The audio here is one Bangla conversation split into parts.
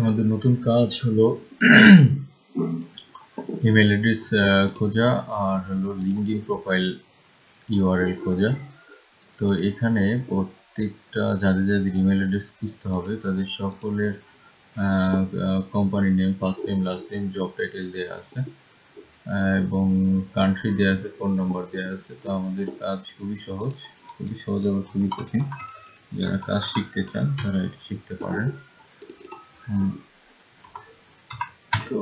আমাদের নতুন কাজ হলো ইমেল অ্যাড্রেস খোঁজা আর হলো লিঙ্কডিন প্রোফাইল ইউআরএল খোঁজা। তো এখানে প্রত্যেকটা যাদের যাদের ইমেল অ্যাড্রেস খুঁজতে হবে, তাদের সকলের company name first name last name job title দেওয়া আছে এবং কান্ট্রি দেওয়া আছে ফোন নাম্বার দেওয়া আছে। তো আমাদের কাজ খুবই সহজ খুবই সহজ আবার খুবই কঠিন। যারা কাজ শিখতে চান, তারা এটা শিখতে পারেন। তো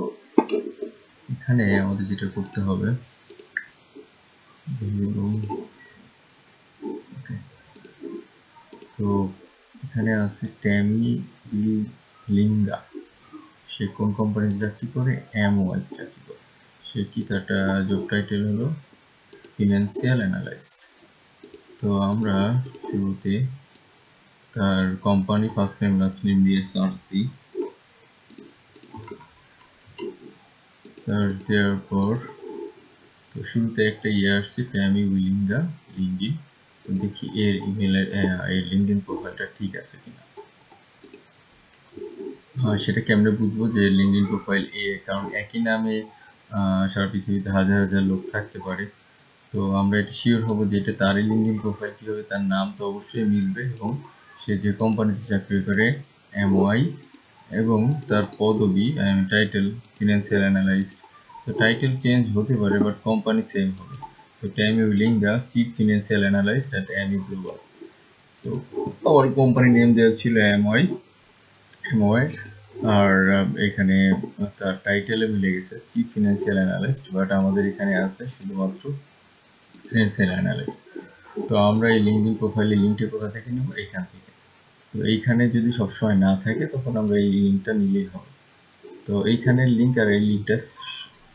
এখানে আমাদের যেটা করতে হবে তো এখানে আছে ট্যামি লিঙ্গা সে কোন কোম্পানিতে চাকরি করে? এমওয়াই চাকরি করে? সে কি তারটা জব টাইটেল হলো? ফিনান্সিয়াল অ্যানালাইস্ট তো আমরা শুরুতে তার company first name last name দিয়ে সার্চ দিই। সার্চ দেওয়ার পর তো শুরুতে একটা ইয়ে আসছে ট্যামি উইলিঙ্গা লিঙ্কডিন তো দেখি এর ইমেলের এর লিঙ্কডিন প্রোফাইলটা ঠিক আছে কিনা। সেটা কেমনে বুঝব যে লিঙ্কডিন প্রোফাইল এ, কারণ একই নামে সারা পৃথিবীতে হাজার হাজার লোক থাকতে পারে। তো আমরা এটা শিওর হব যে এটা তারই লিঙ্কডিন প্রোফাইল কি হবে তার নাম তো অবশ্যই মিলবে এবং সে যে কোম্পানিতে চাকরি করে এমওয়াই এবং তার পদবি টাইটেল ফিনান্সিয়াল অ্যানালাইস্ট তো টাইটেল চেঞ্জ হতে পারে বাট কোম্পানি সেম হবে। তো Tammy Willinga chief financial analyst at Amy global তো আবার কোম্পানি নেম দেওয়া ছিল এমওয়াই এমওয়াই আর এখানে তার টাইটেলে মিলে গেছে চিফ ফিনান্সিয়াল অ্যানালিস্ট বাট আমাদের এখানে আছে শুধুমাত্র ফিনান্সিয়াল অ্যানালিস্ট তো আমরা এই লিঙ্কডিন প্রোফাইলে লিঙ্কটি কোথা থেকে নেব? এখান থেকে। তো এইখানে যদি সবসময় না থাকে, তখন আমরা এই লিঙ্কটা নিলেই হবে। তো এইখানের লিঙ্ক আর এই লিঙ্কটা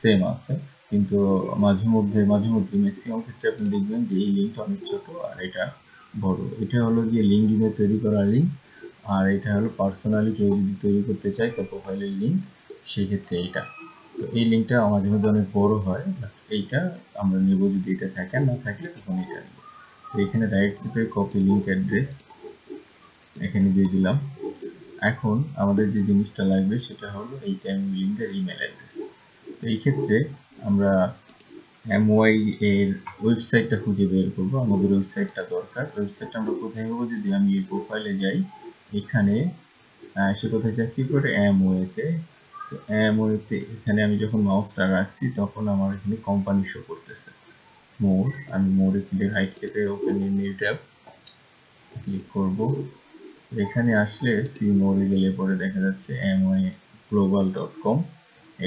সেম আছে, কিন্তু মাঝে মধ্যে মাঝে মধ্যে ম্যাক্সিমাম ক্ষেত্রে আপনি দেখবেন যে এই লিঙ্কটা অনেক ছোট আর এটা বড়। এটা হলো গিয়ে লিঙ্কডিনে তৈরি করা লিঙ্ক আর এটা হলো পার্সোনালি কেউ যদি তৈরি করতে চায় তো প্রোফাইলের লিঙ্ক সেই ক্ষেত্রে এইটা তো এই লিঙ্কটা মাঝে মধ্যে অনেক বড় হয় এইটা আমরা নেব যদি এটা থাকে, না থাকলে তখন এটা নেব। এখানে রাইট চিপে কপি লিঙ্ক অ্যাড্রেস এখানে দিয়ে দিলাম। এখন আমাদের যে জিনিসটা লাগবে সেটা হলো এই টাইম লিঙ্কের ইমেল অ্যাড্রেস তো এই ক্ষেত্রে আমরা এমওয়াই এর ওয়েবসাইটটা খুঁজে বের করব। আমাদের ওয়েবসাইটটা দরকার। ওয়েবসাইটটা আমরা কোথায় পাবো যদি আমি এই প্রোফাইলে যাই? এখানে সে কোথায় চাকরি করে? এমওয়েতে তো। এমওয়েতে এখানে আমি যখন মাউসটা রাখছি, তখন আমার এখানে কোম্পানি শো করতেছে। মোর, আমি মোরে ক্লিক রাইট চেপে ওপেন নিউ ট্যাব ক্লিক করব। এখানে আসলে সি মোরে গেলে পরে দেখা যাচ্ছে এমওয়ে গ্লোবাল ডট কম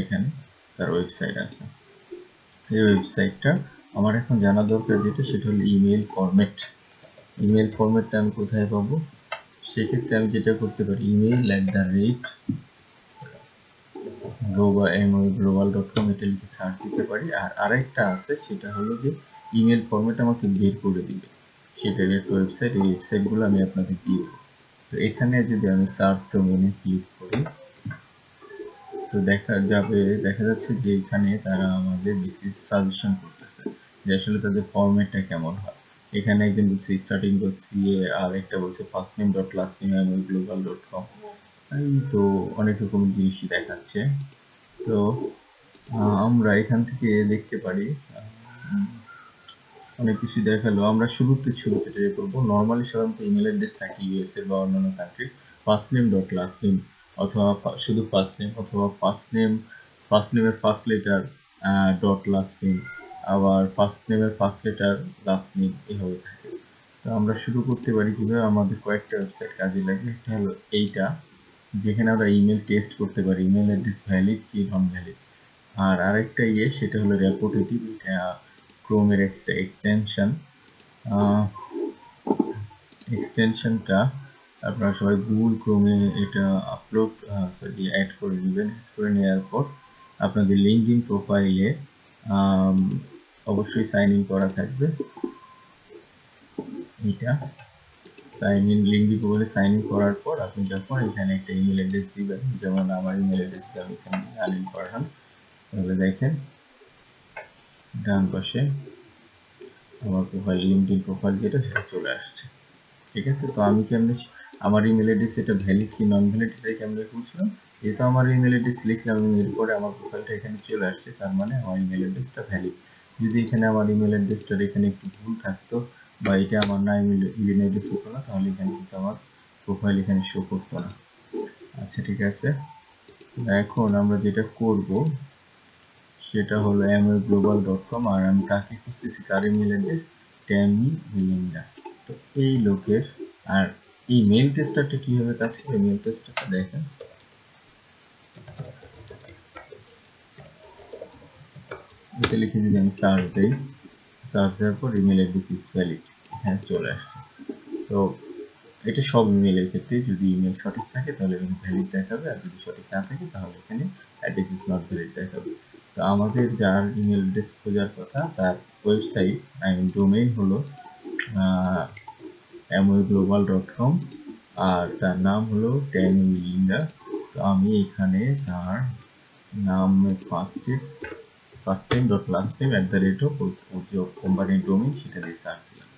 এখানে তার ওয়েবসাইট আছে। এই ওয়েবসাইটটা আমার এখন জানা দরকার যেটা, সেটা হলো ইমেল ফরম্যাট ইমেল ফরম্যাটটা আমি কোথায় পাবো? সেক্ষেত্রে আমি যেটা করতে পারি email at the rate global Amway global dot com এটা লিখে সার্চ দিতে পারি। আর আরেকটা আছে, সেটা হলো যে ইমেল ফরম্যাট আমাকে বের করে দিবে। সেটার একটা ওয়েবসাইট এই ওয়েবসাইটগুলো আমি আপনাদের দিয়ে দেবো। তো এখানে যদি আমি সার্চ ডোমেনে ক্লিক করি, তো দেখা যাবে, দেখা যাচ্ছে যে এখানে তারা আমাদের বেশ সাজেশন করতেছে যে আসলে তাদের ফরম্যাটটা কেমন হয়। এখানে একজন বলছে স্টার্টিং ডট সিএ আর একটা বলছে first name dot last name ML global dot com তো অনেক রকম জিনিসই দেখাচ্ছে। তো আমরা এখান থেকে দেখতে পারি অনেক কিছু দেখাল। আমরা শুরুতে শুরুতে ট্রাই করব। নর্মালি সাধারণত ইমেল অ্যাড্রেস থাকে ইউএস এর বা অন্যান্য কান্ট্রির first name dot last name অথবা শুধু ফার্স্ট নেম অথবা first name first নেমের first letter dot last name আবার ফার্স্ট নেমের ফার্স্ট লেটার লাস্ট নেম এভাবে থাকে। তো আমরা শুরু করতে পারি কীভাবে আমাদের কয়েকটা ওয়েবসাইট কাজে লাগে। একটা হলো এইটা, যেখানে আমরা ইমেল টেস্ট করতে পারি। ইমেল অ্যাড্রেস ভ্যালিড কি নন ভ্যালিড আর আরেকটা ইয়ে সেটা হলো রেপুটেটিভ এটা ক্রোমের এক্সট্রা এক্সটেনশন এক্সটেনশনটা আপনারা সবাই গুগল ক্রোমে এটা আপলোড সরি অ্যাড করে দিবেন করে নেওয়ার পর আপনাদের লিঙ্কডিন প্রোফাইলে অবশ্যই সাইন ইন করা থাকবে। এটা সাইন ইন লিঙ্কডিন প্রোফাইলে সাইন ইন করার পর আপনি যখন এখানে একটা ইমেল অ্যাড্রেস দিবেন, যেমন আমার ইমেল অ্যাড্রেসটা আমি এখানে ইন করালাম, তাহলে দেখেন ডান পাশে আমার প্রোফাইল লিঙ্কডিন প্রোফাইল যেটা, সেটা চলে আসছে। ঠিক আছে? তো আমি কেমনি আমার ইমেল অ্যাড্রেস এটা ভ্যালিড কি নন ভ্যালিড এটা কেমন বুঝলাম যেহেতু আমার ইমেল অ্যাড্রেস লিখলাম এরপরে আমার প্রোফাইলটা এখানে চলে আসছে, তার মানে আমার ইমেল অ্যাড্রেসটা ভ্যালিড যদি এখানে আমার ইমেল অ্যাড্রেসটার এখানে একটু ভুল থাকতো বা এটা আমার না ইমেল ইমেল অ্যাড্রেস হতো না তাহলে এখানে কিন্তু আমার প্রোফাইল এখানে শো করতো না। আচ্ছা ঠিক আছে? এখন আমরা যেটা করব সেটা হলো গ্লোবাল ডট কম আর আমি কাকে খুঁজতেছি? কার ইমেল অ্যাড্রেস ট্যামি মিলিন্ডা তো এই লোকের, আর এই মেল টেস্টারটা কীভাবে কাজ করে? মেল টেস্টারটা দেখেন। এটা লিখে যদি আমি সার্চ দেই সার্চ দেওয়ার পর ইমেল অ্যাড্রেস ইজ ভ্যালিড এখানে চলে আসছে। তো এটা সব ইমেলের ক্ষেত্রে যদি ইমেল সঠিক থাকে, তাহলে এখানে ভ্যালিড দেখাবে। আর যদি সঠিক না থাকে, তাহলে এখানে অ্যাড্রেস ইজ নট ভ্যালিড দেখাবে। তো আমাদের যার ইমেল অ্যাড্রেস খোঁজার কথা, তার ওয়েবসাইট আই ডোমেইন হলো গ্লোবাল ডট কম আর তার নাম হলো ট্যামিলিঙ্গা তো আমি এখানে তার নাম ফার্স্টে first time dot last time at the rate of যে কোম্পানির ডোমেইন সেটা দিয়ে সার্চ দিলাম।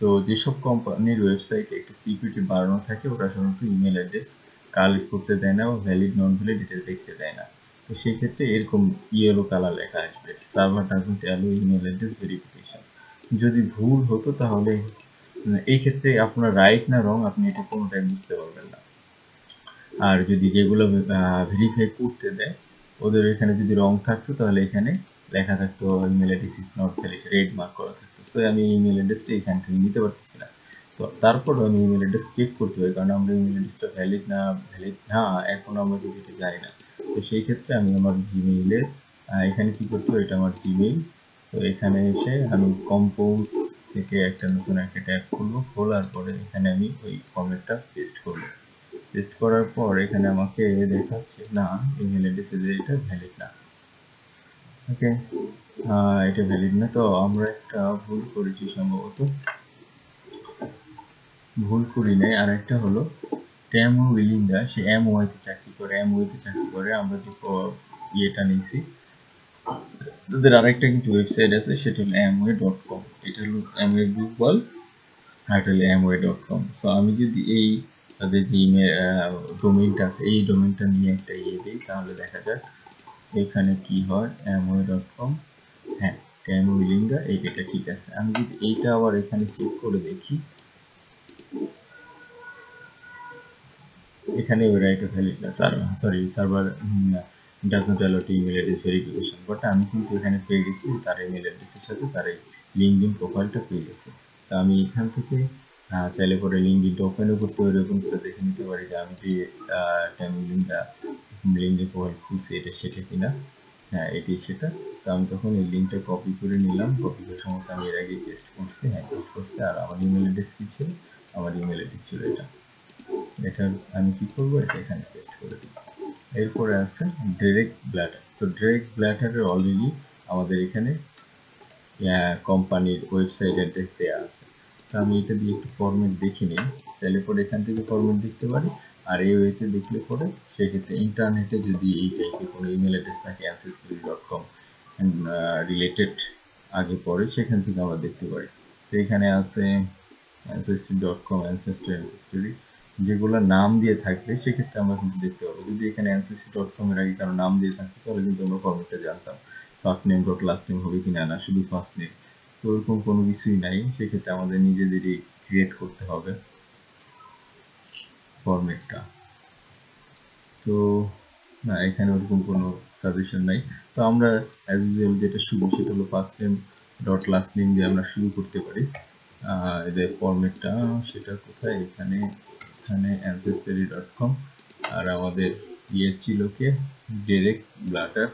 তো যেসব কোম্পানির ওয়েবসাইটে একটু সিকিউরিটি বাড়ানো থাকে, ওরা সাধারণত ইমেল অ্যাড্রেস কালেক্ট করতে দেয় না বা ভ্যালিড নন ভ্যালিড এটা দেখতে দেয় না। তো সেই ক্ষেত্রে এরকম ইয়েলো কালার লেখা আসবে। Server doesn't allow email address verification যদি ভুল হতো তাহলে এই ক্ষেত্রে আপনার রাইট না রং আপনি এটা কোনোটাই বুঝতে পারবেন না। আর যদি যেগুলো ভেরিফাই করতে দেয়, ওদের এখানে যদি রং থাকতো, তাহলে এখানে লেখা থাকতো email address is not valid red mark করা থাকতো। সো আমি ইমেল অ্যাড্রেসটা এখান থেকে নিতে পারতেছি না। তো তারপর আমি ইমেল অ্যাড্রেস চেক করতে হয় কারণ আমরা ইমেল অ্যাড্রেসটা ভ্যালিড না ভ্যালিড না, এখন আমরা যদি এটা জানি না। তো সেই ক্ষেত্রে আমি আমার জিমেইলে এখানে কি করতে এটা আমার জিমেইল তো এখানে এসে আমি কম্পোজ থেকে একটা নতুন একটা ট্যাব খুলবো, খোলার পরে এখানে আমি ওই ফর্মেটটা পেস্ট করব। পেস্ট করার পর এখানে আমাকে দেখাচ্ছে, না ইমেল অ্যাড্রেস এটা ভ্যালিড না। ওকে এটা ভ্যালিড না। তো আমরা একটা ভুল করেছি সম্ভবত। ভুল করি নাই। আর একটা হলো ট্যামো উইলিঙ্গা সে এম ওয়াইতে চাকরি করে এম ওয়াইতে চাকরি করে, আমরা যে ইয়েটা নিয়েছি। তাদের আরেকটা কিন্তু ওয়েবসাইট আছে, সেটা হলো অ্যামওয়ে ডট কম এটা হলো অ্যামওয়ে গ্লোবাল আর এটা হলো অ্যামওয়ে ডট কম সো আমি যদি এই তাদের যে ডোমেইনটা আছে, এই ডোমেইনটা নিয়ে একটা ইয়ে দিই, তাহলে দেখা যাক এখানে কি হয় অ্যামওয়ে ডট কম হ্যাঁ ট্যামো উইলিঙ্গা এটা ঠিক আছে। আমি যদি এইটা আবার এখানে চেক করে দেখি এখানে ওরা এটা ভ্যালিড না। Sorry server doesn't allow to email address verification but আমি কিন্তু এখানে পেয়ে গেছি, তার ইমেল অ্যাড্রেসের সাথে তার এই লিঙ্কডিন প্রোফাইলটা পেয়ে গেছে। তো আমি এখান থেকে চাইলে পরে লিঙ্কডিনটা ওপেনও করতে পারি ওপেন করে দেখে নিতে পারি যে আমি যে লিঙ্কটা লিঙ্কডিন প্রোফাইল খুলছি, এটা সেটা কিনা? হ্যাঁ এটি সেটা। তো আমি তখন এই লিঙ্কটা কপি করে নিলাম কপি করে সমস্ত আমি এর আগে পেস্ট করছি হ্যাঁ পেস্ট করছি, আর আমার ইমেল অ্যাড্রেস কি ছিল? আমার ইমেল অ্যাড্রেস ছিল এটা। এটা আমি কি করব? এটা এখানে পেস্ট করে দিব এরপরে আছে ডিরেক্ট ব্ল্যাটার তো ডিরেক্ট ব্ল্যাটারের অলরেডি আমাদের এখানে কোম্পানির ওয়েবসাইট অ্যাড্রেস দেওয়া আছে। তো আমি এটা দিয়ে একটু ফরম্যাট দেখে নিই। চাইলে পরে এখান থেকে ফরম্যাট দেখতে পারি। আর এই ওয়েতে দেখলে পরে সেক্ষেত্রে ইন্টারনেটে যদি এই টাইপের কোনো ইমেল অ্যাড্রেস থাকে অ্যান্সেস্ট্রি ডট কম রিলেটেড আগে পরে সেখান থেকে আমরা দেখতে পারি। তো এখানে আছে অ্যান্সেস্ট্রি ডট কম অ্যান্সেস্ট্রি অ্যান্সেস্ট্রি যেগুলো নাম দিয়ে থাকবে সেক্ষেত্রে আমরা কিন্তু দেখতে পাবো। যদি এখানে অ্যান্সেস্ট্রি ডট কম এর আগে কারও নাম দিয়ে থাকতো, তাহলে কিন্তু আমরা ফর্মেটটা জানতাম first name dot last name হবে কিনা না, শুধু ফার্স্ট নেম তো ওরকম কোনো কিছুই নাই, সেক্ষেত্রে আমাদের নিজেদেরই ক্রিয়েট করতে হবে ফরম্যাটটা তো না, এখানে ওরকম কোনো সাজেশন নাই। তো আমরা অ্যাজ ইউজুয়াল যেটা শুরু, সেটা হলো first name dot last name দিয়ে আমরা শুরু করতে পারি। এদের ফরম্যাটটা সেটা কোথায়? এখানে এখানে অ্যানসেসরি ডট কম আর আমাদের ইয়ে ছিল কে? Direct blatter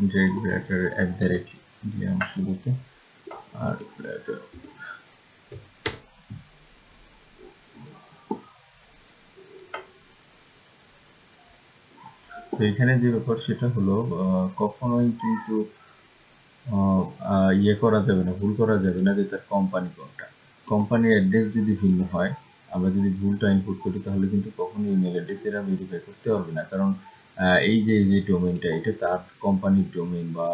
direct blatter at the rate দিলাম শুরুতে আর ব্লাটার তো এখানে যে ব্যাপার সেটা হলো কখনোই কিন্তু ইয়ে করা যাবে না, ভুল করা যাবে না যে তার কোম্পানি কোনটা। কোম্পানির অ্যাড্রেস যদি ভিন্ন হয়, আমরা যদি ভুলটা ইনপুট করি, তাহলে কিন্তু কখনোই ইমেল অ্যাড্রেস এরা ভেরিফাই করতে পারবে না। কারণ এই যে যে ডোমেনটা এটা তার কোম্পানির ডোমেন বা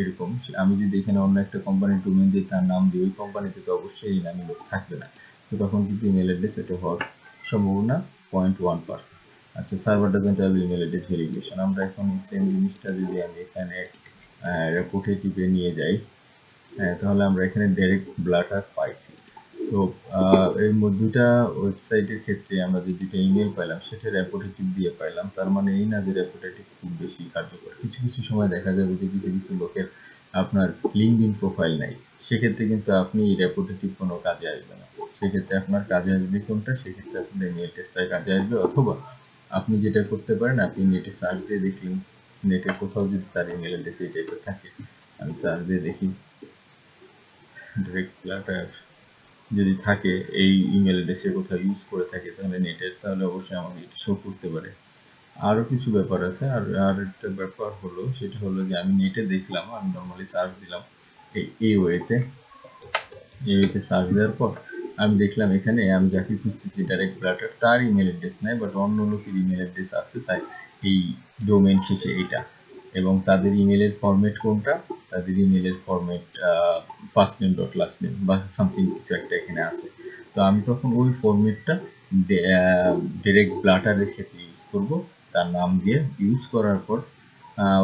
এরকম। আমি যদি এখানে অন্য একটা কোম্পানির ডোমেন দিই তার নাম দিই, ওই কোম্পানিতে তো অবশ্যই এই নামে লোক থাকবে না। তো তখন কিন্তু ইমেল অ্যাড্রেস এটা হওয়ার সম্ভাবনা পয়েন্ট ওয়ান পার্সেন্ট আচ্ছা server doesn't allow email address verification আমরা এখন সেম জিনিসটা যদি আমি এখানে রেপোর্টে টিপে নিয়ে যাই তাহলে আমরা এখানে ডাইরেক্ট ব্লাটার পাইছি। তো এই দুটা ওয়েবসাইটের ক্ষেত্রে আমরা যে দুটো ইমেল পাইলাম, সেটা রেপোর্টেটিভ দিয়ে পাইলাম। তার মানে এই না যে রেপোর্টেটিভ খুব বেশি কার্যকর। কিছু কিছু সময় দেখা যাবে যে কিছু কিছু লোকের আপনার লিঙ্কডিন প্রোফাইল নাই। সেক্ষেত্রে কিন্তু আপনি রেপোর্টেটিভ কোনো কাজে আসবে না। সেক্ষেত্রে আপনার কাজে আসবে কোনটা? সেক্ষেত্রে আপনার ইমেল টেস্টার কাজে আসবে। অথবা আপনি যেটা করতে পারেন, আপনি নেটে সার্চ দিয়ে দেখলেন। নেটে কোথাও যদি তার ইমেল অ্যাড্রেস এই টাইপের থাকে, আমি সার্চ দিয়ে দেখি। ডিরেক্ট ফ্লাটার যদি থাকে, এই ইমেল অ্যাড্রেসে কোথাও ইউজ করে থাকে, তাহলে নেটের তাহলে অবশ্যই আমাকে এটি শো করতে পারে। আরও কিছু ব্যাপার আছে, আর আর একটা ব্যাপার হলো, সেটা হলো যে আমি নেটে দেখলাম, আমি নর্মালি সার্চ দিলাম এই এই ওয়েতে এই ওয়েতে সার্চ দেওয়ার পর আমি দেখলাম এখানে আমি যাকে খুঁজতেছি ডাইরেক্ট ব্লাটার তার ইমেল অ্যাড্রেস নেই বাট অন্য লোকের ইমেল অ্যাড্রেস আছে, তাই এই ডোমেন শেষে এটা। এবং তাদের ইমেলের ফরম্যাট কোনটা? তাদের ইমেলের format first name dot last name বা সামথিং কিছু একটা এখানে আছে। তো আমি তখন ওই ফরম্যাটটা ডিরেক্ট ব্লাটারের ক্ষেত্রে ইউজ করব। তার নাম দিয়ে ইউজ করার পর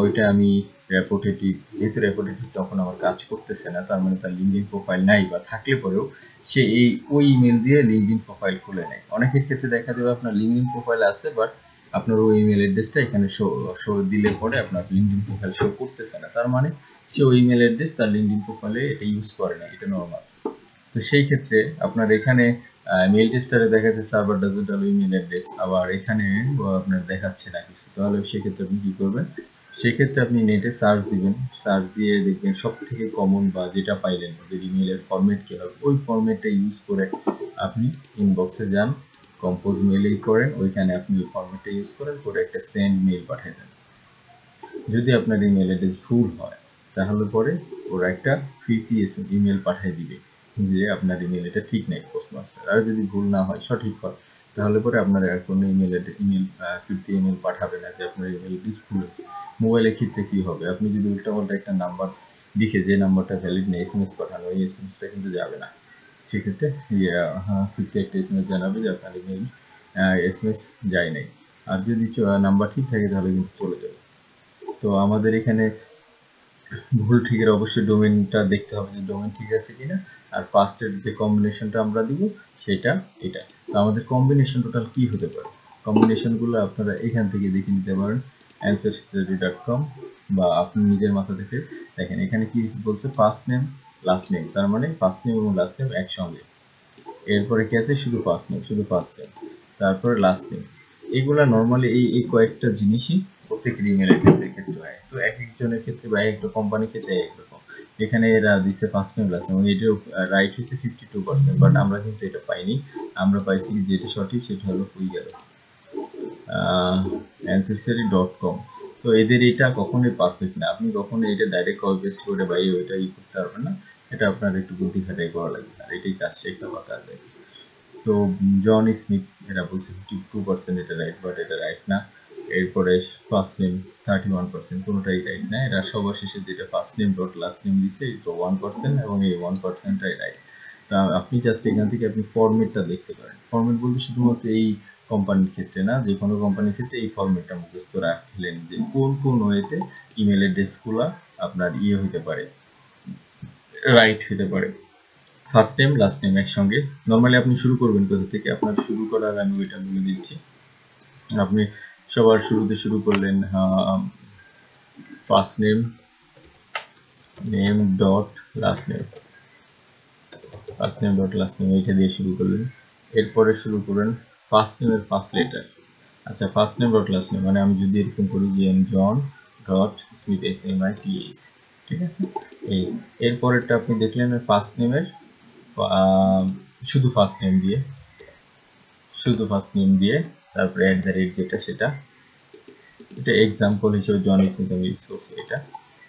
ওইটা আমি রেপোর্টেটিভ যেহেতু রেপোর্টেটিভ তখন আমার কাজ করতেছে না, তার মানে তার লিঙ্কডিন প্রোফাইল নাই বা থাকলে পরেও সে এই, ওই ইমেল দিয়ে লিঙ্কডিন প্রোফাইল খুলে নেয়। অনেকের ক্ষেত্রে দেখা যাবে আপনার লিঙ্কডিন প্রোফাইল আছে বাট আপনার ওই ইমেল অ্যাড্রেসটা এখানে শো শো দিলে পরে আপনার লিঙ্কডিন প্রোফাইল শো করতেছে না। তার মানে সে ওই ইমেল অ্যাড্রেস তার লিঙ্কডিন প্রোফাইলে ইউজ করে না, এটা নর্মাল তো সেই ক্ষেত্রে আপনার এখানে মেল টেস্টারে দেখাচ্ছে server doesn't allow email address আবার এখানে আপনার দেখাচ্ছে না কিছু। তাহলে সেক্ষেত্রে আপনি কি করবেন? সেক্ষেত্রে আপনি নেটে সার্চ দিবেন। সার্চ দিয়ে দেখবেন সব থেকে কমন বা যেটা পাইলেন ওদের ইমেলের ফরম্যাট কি হবে, ওই ফরম্যাটটা ইউজ করে আপনি ইনবক্সে যান। কম্পোজ মেইলেই করেন, ওইখানে আপনি ওই ফরম্যাটটা ইউজ করেন, করে একটা সেন্ড মেইল পাঠিয়ে দেন। যদি আপনার ইমেল অ্যাড্রেস ভুল হয়, তাহলে পরে ওরা একটা ফিফটি ইমেল পাঠিয়ে দিবে যে আপনার ইমেল এটা ঠিক নেই পোস্টমাস্টার আর যদি ভুল না হয়, সঠিক হয়, তাহলে পরে আপনার আর কোনো ইমেল ইমেল ফিফটি ইমেল পাঠাবে না যে আপনার ইমেল অ্যাড্রেস ভুল হয়েছে। মোবাইলের ক্ষেত্রে কি হবে? আপনি যদি উল্টাপাল্টা একটা নাম্বার লিখে যে নাম্বারটা ভ্যালিড নেই এস এম এস পাঠানো, এই এস এম এসটা কিন্তু যাবে না। সেক্ষেত্রে একটা এস এম এস জানাবে যে আপনার ইমেল এস এম এস যায় নাই। আর যদি নাম্বার ঠিক থাকে, তাহলে কিন্তু চলে যাবে। তো আমাদের এখানে ভুল ঠিকের অবশ্যই ডোমেনটা দেখতে হবে যে ডোমেন ঠিক আছে কিনা, আর ফার্স্টের যে কম্বিনেশনটা আমরা দিব, সেটা এটা। তো আমাদের কম্বিনেশন টোটাল কি হতে পারে? কম্বিনেশনগুলো আপনারা এখান থেকে দেখে নিতে পারেন ancestry.com বা আপনি নিজের মাথা থেকে দেখেন। এখানে কি বলছে? ফার্স্ট নেম লাস্ট নেম তার মানে ফার্স্ট নেম এবং লাস্ট নেম একসঙ্গে। এরপরে কি আছে? শুধু ফার্স্ট নেম শুধু ফার্স্ট নেম তারপরে লাস্ট নেম এগুলা নর্মালি এই এই কয়েকটা জিনিসই প্রত্যেকের ইমেল অ্যাড্রেসের ক্ষেত্রে হয়। তো এক একজনের ক্ষেত্রে বা এক একটা কোম্পানির ক্ষেত্রে এক রকম। এখানে এরা দিছে ফার্স্ট নেম লাস্ট নেম এটাও রাইট হয়েছে ফিফটি টু পার্সেন্ট বাট আমরা কিন্তু এটা পাইনি। আমরা পাইছি যেটা সঠিক, সেটা হলো হয়ে গেল। অ্যানসেসারি ডট কম তো এদের এটা কখনোই পারফেক্ট না। আপনি কখনো এটা ডাইরেক্ট কল পেস্ট করে বা ওইটা ই করতে পারবেন না। এটা আপনার একটু বুদ্ধি খাটাই করা লাগবে আর এটাই কাজ শেখা বা কাজ দেখে তো জন স্মিথ এরা বলছে ফিফটি টু পার্সেন্ট এটা রাইট বাট এটা রাইট না। এরপরে first name thirty one percent কোনোটাই রাইট না। এরা সবার শেষে যেটা first name dot last name দিছে এটা ওয়ান পার্সেন্ট এবং এই ওয়ান পার্সেন্টটাই রাইট তা আপনি জাস্ট এখান থেকে আপনি ফরম্যাটটা দেখতে পারেন। ফরম্যাট বলতে শুধুমাত্র এই কোম্পানির ক্ষেত্রে না, যে কোনো কোম্পানির ক্ষেত্রে এই ফরম্যাটটা মুখস্থ রাখলেন যে কোন কোন ওয়েতে ইমেল অ্যাড্রেসগুলো আপনার ইয়ে হতে পারে রাইট হতে পারে। ফার্স্ট নেম লাস্ট নেম একসঙ্গে। নর্মালি আপনি শুরু করবেন কোথা থেকে? আপনার শুরু করার আমি ওইটা বলে দিচ্ছি। আপনি সবার শুরুতে শুরু করলেন first name name dot last name first name dot last name এইটা দিয়ে শুরু করলেন। এরপরে শুরু করেন ফার্স্ট নেমের ফার্স্ট লেটার আচ্ছা first name dot last name মানে আমি যদি এরকম করি যে M John dot Smith S M I T H ঠিক আছে? এই, এরপরেরটা আপনি দেখলেন ফার্স্ট নেমের শুধু ফার্স্ট নেম দিয়ে, শুধু ফার্স্ট নেম দিয়ে, তারপরে অ্যাট দ্য রেট যেটা সেটা, এটা এক্সাম্পল হিসেবে জন স্মিথ আমি ইউজ করছি এটা।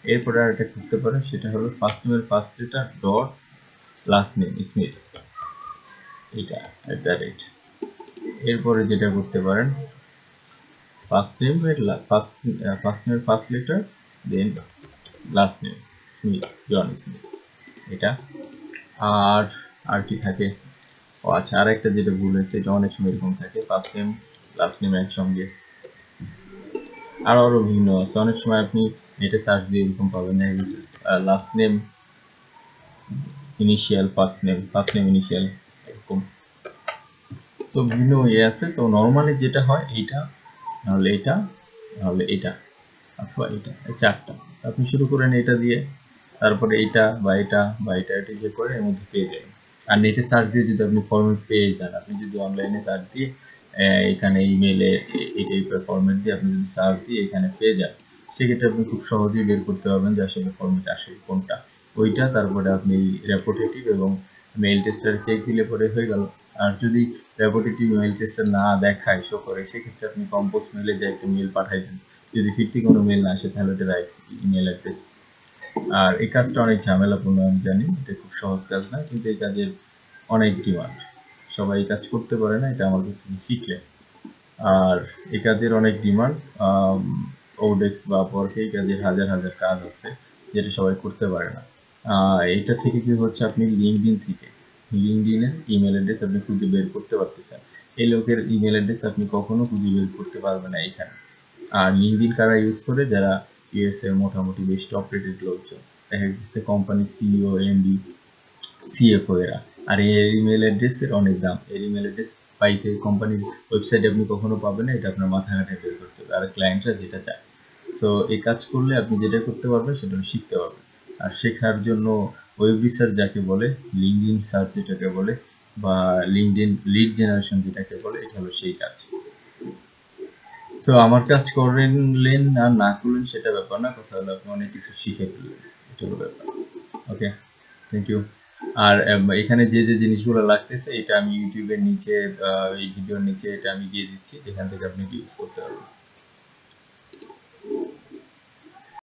এরপরে আর এটা করতে পারেন, সেটা হলো first নেমের first letter dot last name Smith এটা অ্যাট দ্য রেট এরপরে যেটা করতে পারেন ফার্স্ট নেম এর first first নেমের first letter then last name Smith John Smith এটা। আর আর কি থাকে? ও আচ্ছা আর একটা যেটা ভুল হয়েছে, এটা অনেক সময় এরকম থাকে ফার্স্ট নেম লাস্ট নেম একসঙ্গে। আর, আরও ভিন্ন আছে, অনেক সময় আপনি নেটে সার্চ দিয়ে এরকম পাবেন, দেখা গেছে last name initial first name first name initial এরকম। তো বিভিন্ন ইয়ে আছে, তো নর্মালি যেটা হয় এইটা, নাহলে এটা নাহলে এটা, অথবা এটা, এই চারটা। আপনি শুরু করেন এটা দিয়ে, তারপরে এটা বা এটা বা এটা এটা দিয়ে করে এর মধ্যে পেয়ে যাবেন। আর নেটে সার্চ দিয়ে যদি আপনি ফরম্যাট পেয়ে যান, আপনি যদি অনলাইনে সার্চ দিয়ে এখানে ইমেলে এই টাইপের দিয়ে আপনি যদি সার্চ দিয়ে এখানে পেয়ে যান, সেক্ষেত্রে আপনি খুব সহজেই বের করতে পারবেন যে আসলে ফরম্যাট আসে কোনটা। ওইটা, তারপরে আপনি রেপোটেটিভ এবং মেইল টেস্টার চেক দিলে পরে হয়ে গেল। আর যদি রেপোটেটিভ মেইল টেস্টার না দেখায় শো করে, সেক্ষেত্রে আপনি কম্পোজ মেলে যে একটা মেল পাঠাই দেন। যদি ফিরতি কোনো মেল না আসে, তাহলে এটা রাইট ইমেল অ্যাড্রেস আর এই কাজটা অনেক ঝামেলাপূর্ণ, আমি জানি, এটা খুব সহজ কাজ না, কিন্তু এই কাজের অনেক ডিমান্ড সবাই এই কাজ করতে পারে না, এটা আমার কাছ শিখলে আর এই কাজের অনেক ডিমান্ড ওডেক্স বা পরকে এই কাজের হাজার হাজার কাজ আছে, যেটা সবাই করতে পারে না। এটা থেকে কি হচ্ছে, আপনি লিঙ্কডিন থেকে লিঙ্কডিনের ইমেল অ্যাড্রেস আপনি খুঁজে বের করতে পারতেছেন। এই লোকের ইমেল অ্যাড্রেস আপনি কখনো খুঁজে বের করতে পারবেন না এখানে। আর লিঙ্কডিন কারা ইউজ করে? যারা ইউএস এর মোটামুটি বেশ টপ রেটেড লোকজন। দেখা যাচ্ছে কোম্পানি সিইও এমডি সিএফও এরা। আর এর ইমেল অ্যাড্রেসের অনেক দাম। এর ইমেল অ্যাড্রেস পাইতে কোম্পানির ওয়েবসাইটে আপনি কখনো পাবেন না, এটা আপনার মাথা ঘাটে বের করতে হবে। আর ক্লায়েন্টরা যেটা চায়। সো এই কাজ করলে আপনি যেটা করতে পারবেন, সেটা শিখতে পারবেন। আর শেখার জন্য ওয়েব রিসার্চ যাকে বলে লিঙ্কডিন সার্চ যেটাকে বলে, বা লিঙ্কডিন লিড জেনারেশন যেটাকে বলে, এটা হলো সেই কাজ। তো আমার কাজ করলেন আর না করলেন সেটা ব্যাপার না, কথা হলো আপনি অনেক কিছু শিখে ফেললেন, এটা হলো ব্যাপার। ওকে থ্যাংক ইউ আর এখানে যে যে জিনিসগুলো লাগতেছে, এটা আমি ইউটিউবের নিচে এই ভিডিওর নিচে এটা আমি দিয়ে দিচ্ছি, যেখান থেকে আপনি ইউজ করতে পারবেন।